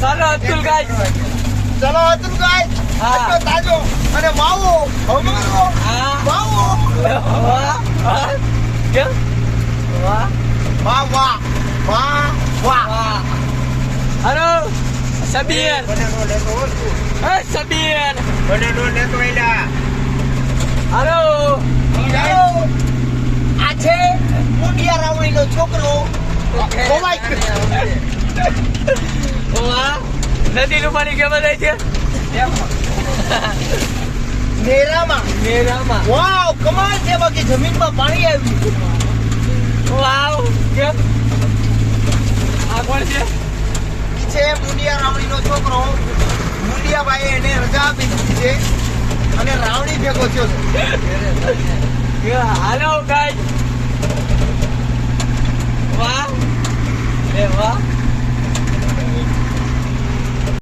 ચાલો અતુલ ગાય. ચલો અતુલ ગાય. હા. તાજો અને માવો અમારો હા. માવો કેમ? વાહ. વાહ વાહ. વાહ વાહ. Hello Sabir. Hey Sabir. Hello. ચાલો. આ છે મુંડિયા રાવણીનો છોકરો. કોમાઈ નદીનું પાણી કેમ જાય છે? નેરામાં મેરામાં. વાવ કમાલ છે બાકી જમીનમાં પાણી આવ્યું વાવ કેમ? આ કોણ છે છે મુંડિયા રાવણીનો છોકરો. મુંડિયાભાઈએ એને રજા આપી દીધી છે અને રાવણી ભેગો થયો છે. હાલો ગાય